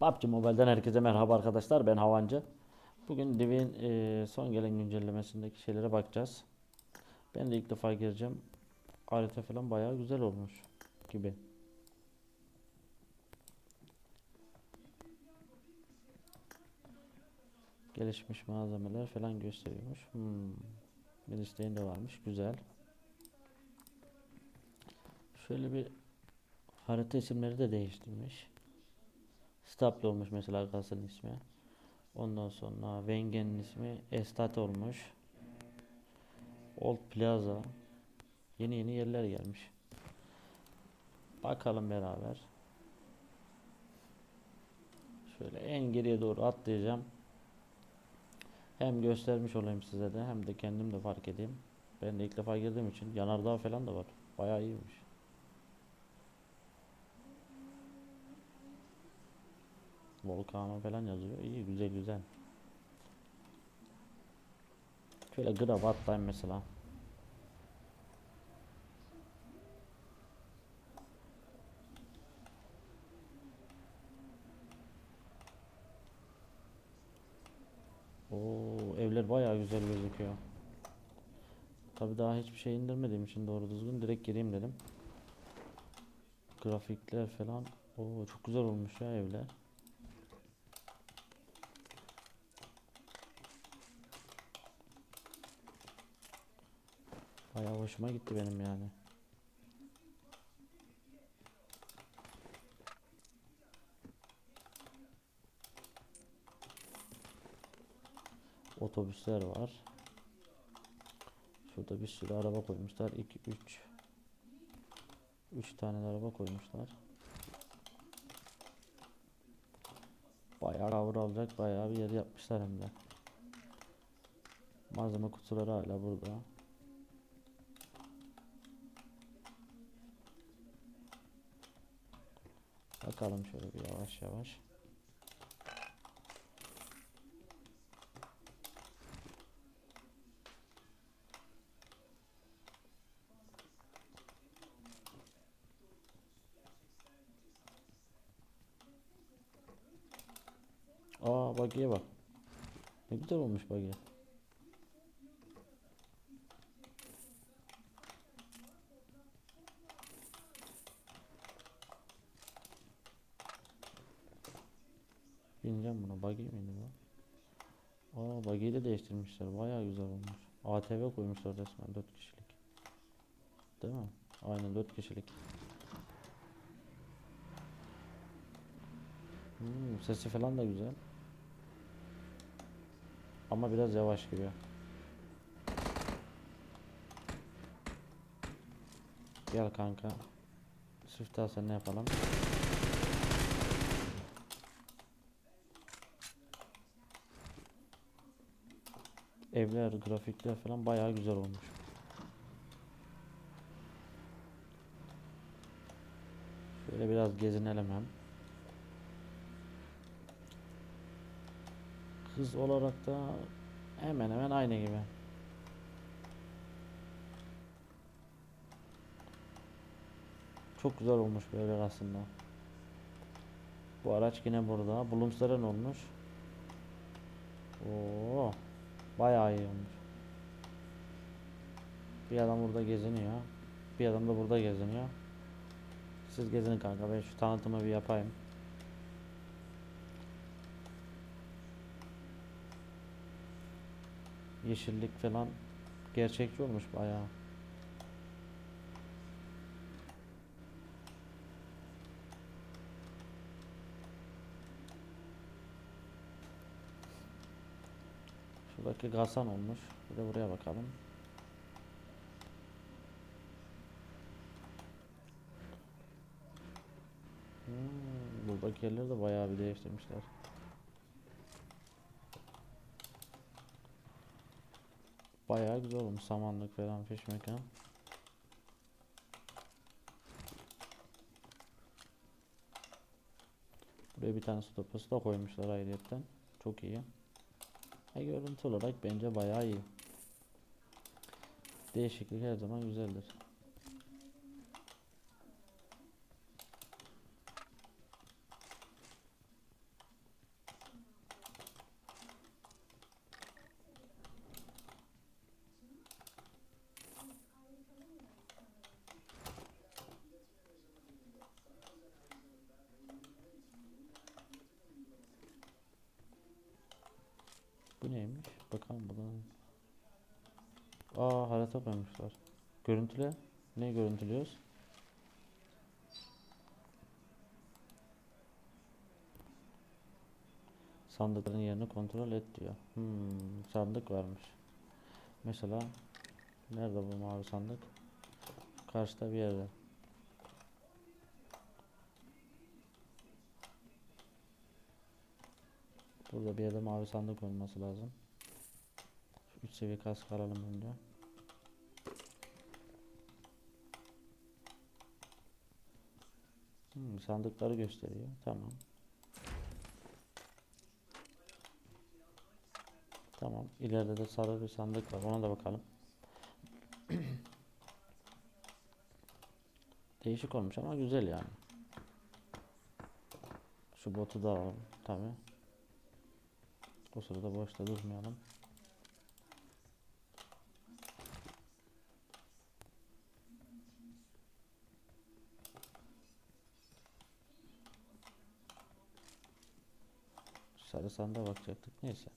PUBG Mobile'den herkese merhaba arkadaşlar. Ben Havancı. Bugün Div'in e, son gelen güncellemesindeki şeylere bakacağız. Ben de ilk defa gireceğim. Harita falan bayağı güzel olmuş gibi. Gelişmiş malzemeler falan gösteriyormuş. Hmm. Bir isteğin de varmış. Güzel. Şöyle bir harita isimleri de değiştirmiş. Stapler olmuş mesela arkasının ismi. Ondan sonra Wengen'in ismi Estat olmuş. Old Plaza. Yeni yeni yerler gelmiş. Bakalım beraber. Şöyle en geriye doğru atlayacağım. Hem göstermiş olayım size de hem de kendim de fark edeyim. Ben de ilk defa girdiğim için yanardağ falan da var. Bayağı iyiymiş. Volcano falan yazıyor. İyi güzel güzel. Şöyle grab atlayayım mesela. Oo, evler bayağı güzel gözüküyor. Tabi daha hiçbir şey indirmediğim için doğru düzgün direkt gireyim dedim. Grafikler falan. Oo, çok güzel olmuş ya evler. Bayağı hoşuma gitti benim yani. Otobüsler var. Şurada bir sürü araba koymuşlar. 2 3 3 tane araba koymuşlar. Bayağı kavur alacak bayağı bir yer yapmışlar hem de. Malzeme kutuları hala burada. Bakalım şöyle bir yavaş yavaş. Aa buggy'e bak. Ne güzel olmuş buggy. De değiştirmişler. Bayağı güzel olmuş. ATV koymuşlar resmen 4 kişilik. Değil mi? Aynen 4 kişilik. Hmm, sesi falan da güzel. Ama biraz yavaş gibi. Gel kanka. Siftah sen ne yapalım? Evler, grafikler falan bayağı güzel olmuş. Şöyle biraz gezinelim hem. Hız olarak da hemen hemen aynı gibi. Çok güzel olmuş böyle aslında. Bu araç yine burada. Bulumsların olmuş. Oo, bayağı iyi olmuş. Bir adam burada geziniyor. Bir adam da burada geziniyor. Siz gezinin kanka. Ben şu tanıtımı bir yapayım. Yeşillik falan gerçekçi olmuş bayağı. Şuradaki Gasan olmuş. Bir de buraya bakalım. Hmm, buradaki yerleri de bayağı bir değiştirmişler. Bayağı güzel olmuş samanlık falan fiş mekan. Buraya bir tane su deposu da koymuşlar ayrıyetten. Çok iyi. Ha, görüntü olarak bence bayağı iyi. Değişiklik her zaman güzeldir. Bu neymiş? Bakalım buradan. Aa harita koymuşlar. Görüntüle. Ne görüntülüyoruz? Sandıkların yerini kontrol et diyor. Hmm, sandık varmış. Mesela nerede bu mavi sandık? Karşıda bir yerde. Burada bir yerde mavi sandık olması lazım. 3 seviye kask alalım önce. Hmm, sandıkları gösteriyor. Tamam. Tamam. İleride de sarı bir sandık var. Ona da bakalım. Değişik olmuş ama güzel yani. Şu botu da alalım. Tabi. O sırada boşta durmayalım. Sarı sandığa bakacaktık. Neyse.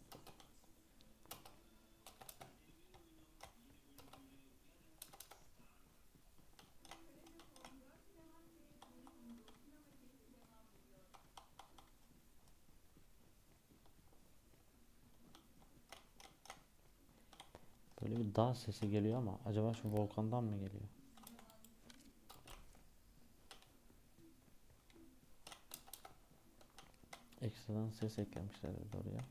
Böyle bir dağ sesi geliyor ama acaba şu volkandan mı geliyor? Ekstradan ses eklemişler oraya.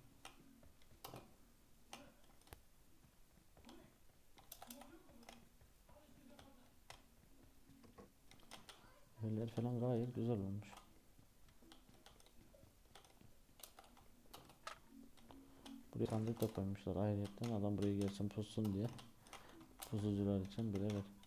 Evler falan gayet güzel olmuş. Buraya sandık da koymuşlar ayrıyetten adam buraya gelsin pussun diye. Pusucular için birebir.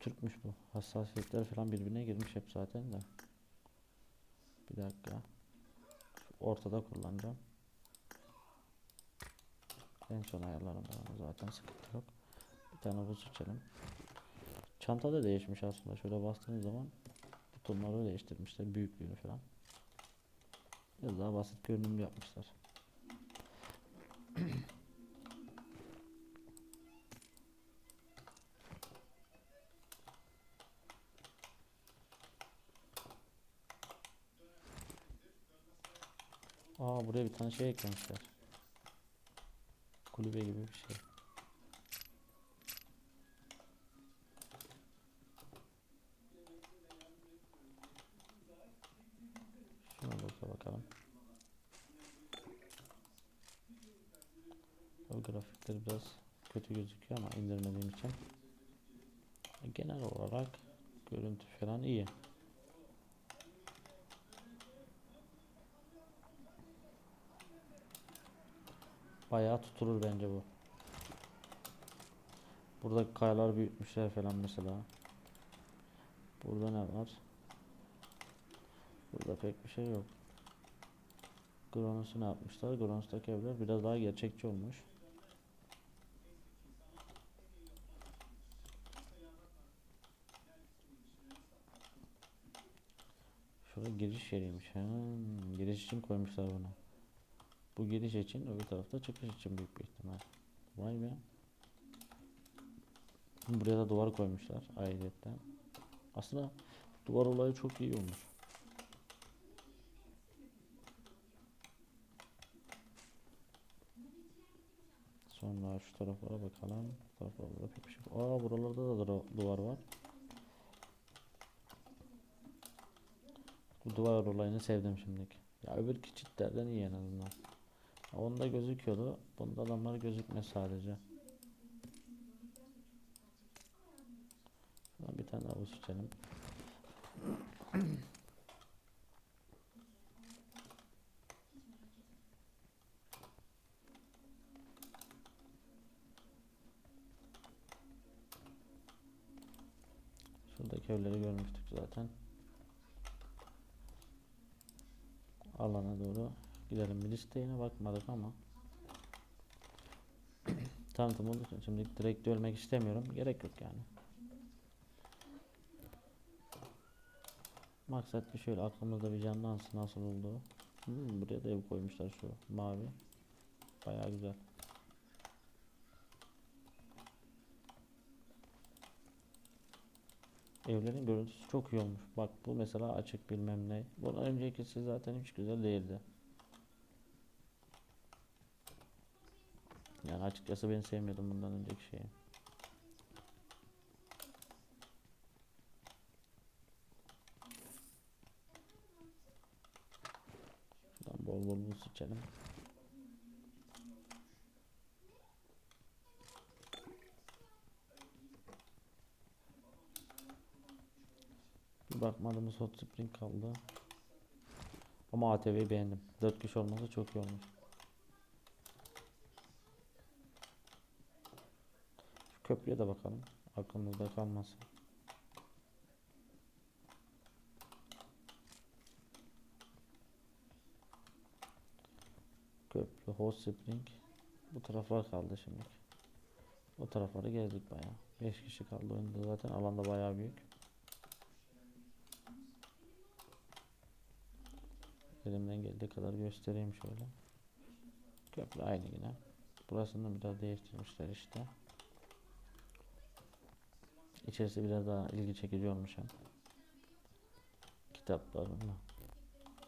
Türkmüş bu. Hassasiyetler falan birbirine girmiş hep zaten de. Bir dakika. Ortada kullanacağım. En son ayarlarım ben onu zaten sıkıntı yok. Bir tane buz içelim. Çanta da değişmiş aslında. Şöyle bastığınız zaman butonları değiştirmişler. Büyüklüğünü falan. Biraz daha basit görünümlü yapmışlar. Aa buraya bir tane şey eklemişler. Kulübe gibi bir şey. Şuna da bakalım. O grafikler biraz kötü gözüküyor ama indirmediğim için. Genel olarak görüntü falan iyi. Bayağı tutulur bence bu. Burada kayalar büyütmüşler falan mesela. Burada ne var? Burada pek bir şey yok. Kronos'u ne yapmışlar? Kronos'taki evler biraz daha gerçekçi olmuş. Şurada giriş yeriymiş. Ha, giriş için koymuşlar bunu. Bu giriş için öbür tarafta çıkış için büyük bir ihtimal. Vay be. Buraya da duvar koymuşlar ayrıyetten. Aslında duvar olayı çok iyi olmuş. Sonra şu taraflara bakalım. Bu taraflarda pek şey. Aa buralarda da duvar var. Bu duvar olayını sevdim şimdiki. Ya öbür çitlerden iyi en azından. Onda gözüküyordu. Bunda adamlar gözükmez sadece. Şuradan bir tane daha buz içelim. Şuradaki evleri görmüştük zaten. alana doğru gidelim. Bir listeyine bakmadık ama tanıtım olduğu için şimdi direkt ölmek istemiyorum. Gerek yok yani. Maksat bir şöyle aklımızda bir canlansın nasıl olduğu. Hmm, buraya da ev koymuşlar şu mavi. Bayağı güzel. Evlerin görüntüsü çok iyi olmuş. Bak bu mesela açık bilmem ne. Bundan öncekisi zaten hiç güzel değildi. Yani açıkçası ben sevmiyordum bundan önceki şeyi. Şuradan bol bol buz içelim. Bir bakmadığımız hot spring kaldı. Ama ATV'yi beğendim. 4 kişi olması çok iyi olmuş. Köprüye de bakalım. Aklımızda kalmasın. Köprü, hot spring. Bu taraflar kaldı şimdi. O tarafları gezdik bayağı. 5 kişi kaldı oyunda zaten. Alanda bayağı büyük. Elimden geldiği kadar göstereyim şöyle. Köprü aynı yine. Burasını biraz değiştirmişler işte. İçerisi biraz daha ilgi çekici olmuş hem. Kitaplar,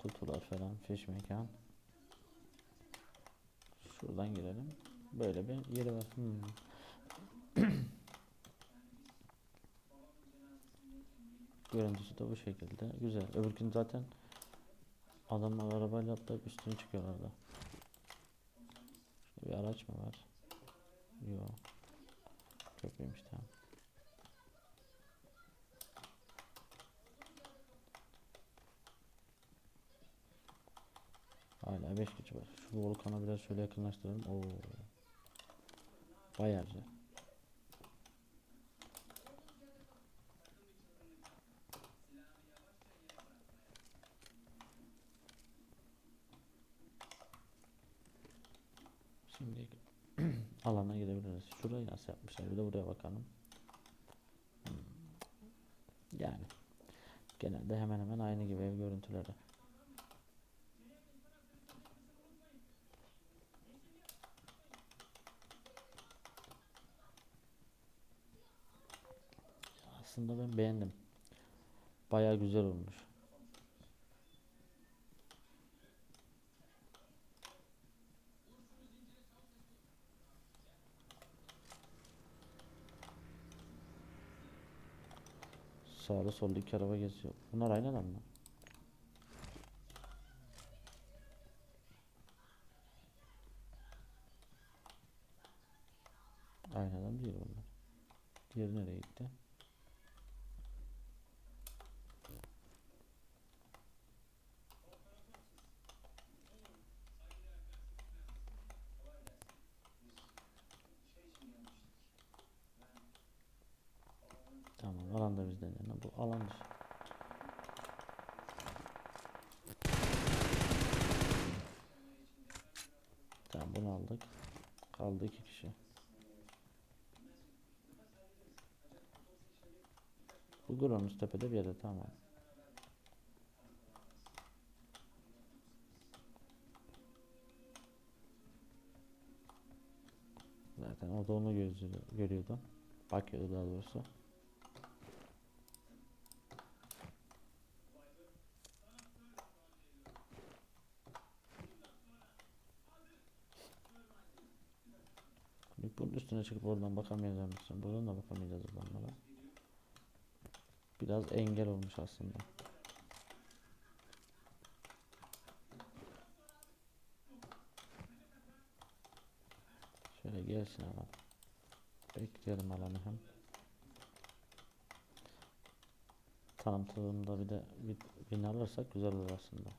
kutular falan, fiş mekan. Şuradan girelim. Böyle bir yeri var. Hmm. Görüntüsü de bu şekilde. Güzel. Öbürkün zaten adamlar arabayla atlayıp üstüne çıkıyorlardı. Şurada bir araç mı var? Yok. Köprüymüş tamam. Hala 5 kişi var. Şu volkana biraz şöyle yakınlaştıralım. Oo. Bayağı güzel. Şimdi alana gidebiliriz. Şurayı nasıl yapmışlar? Bir de buraya bakalım. Hmm. Yani genelde hemen hemen aynı gibi ev görüntüleri. Aslında ben beğendim. Bayağı güzel olmuş. Sağda solda iki araba geziyor. Bunlar aynı adam mı? Aynı adam değil bunlar. Diğeri nereye gitti? Tamam alanda bizden yana bu alan dışı. Tamam bunu aldık. Kaldı iki kişi. Bu Gronus tepede bir yerde tamam. Zaten o da onu gözlüyordu, görüyordu. Bakıyordu daha doğrusu. Üstüne çıkıp oradan bakamayacağım mısın? Buradan da bakamayacağız adamlara. Biraz engel olmuş aslında. Şöyle gelsin alan. Bekleyelim alanı hem. Tanıtımda bir de bin alırsak güzel olur aslında.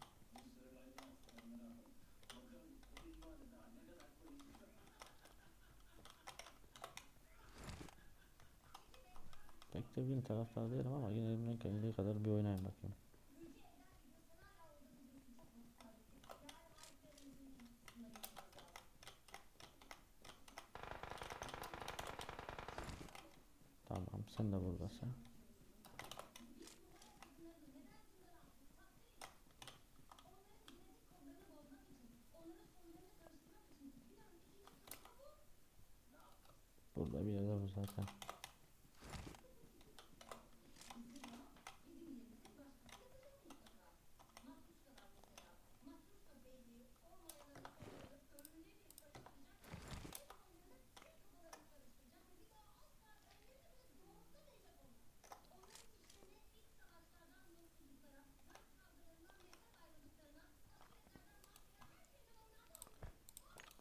kesin taraftar değilim ama yine elimden geldiği kadar bir oynayayım bakayım. Tamam sen de buradasın.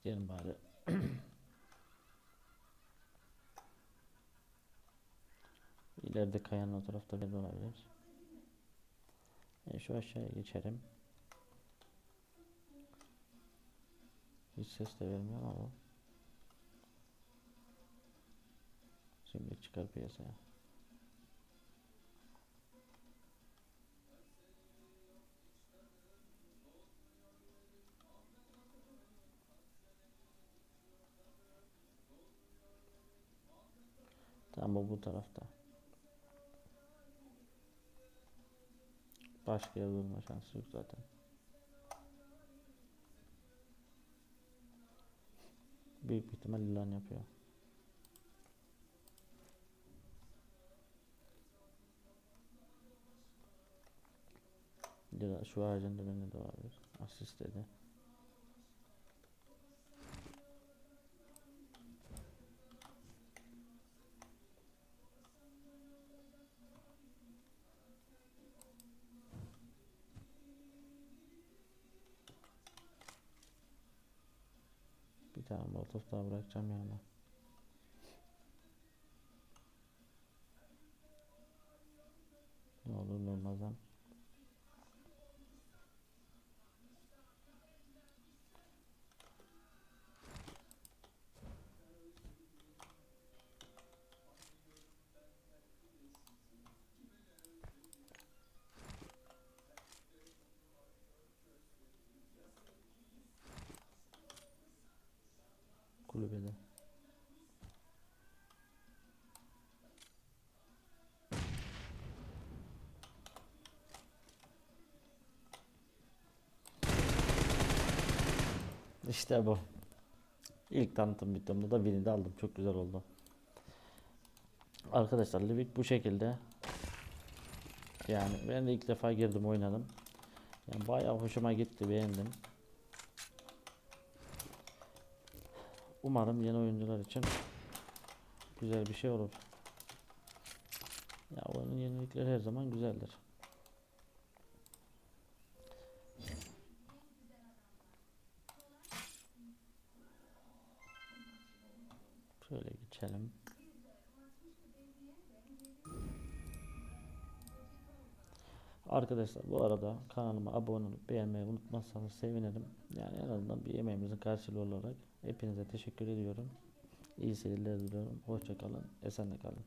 Diyelim bari. İleride kayanın o tarafta de olabilir. E, şu aşağıya geçelim. Hiç ses de vermiyor ama bu. Şimdi çıkar piyasaya. Tamam bu tarafta. Başka yerde durma şansı yok zaten. Büyük bir ihtimal ilan yapıyor. Ya şu ağacın dibinde de olabilir. Asist dedi. Tane molotof daha bırakacağım yanına. Ne olur ne olmaz hem. Kulübede. İşte bu. İlk tanıtım videomda da birini de aldım. Çok güzel oldu. Arkadaşlar Livik bu şekilde. Yani ben de ilk defa girdim oynadım. Yani bayağı hoşuma gitti beğendim. Umarım yeni oyuncular için güzel bir şey olur. Ya oyunun yenilikleri her zaman güzeldir. Şöyle geçelim. Arkadaşlar bu arada kanalıma abone olup beğenmeyi unutmazsanız sevinirim. Yani en azından bir emeğimizin karşılığı olarak hepinize teşekkür ediyorum. İyi seyirler diliyorum. Hoşça kalın. Esenle kalın.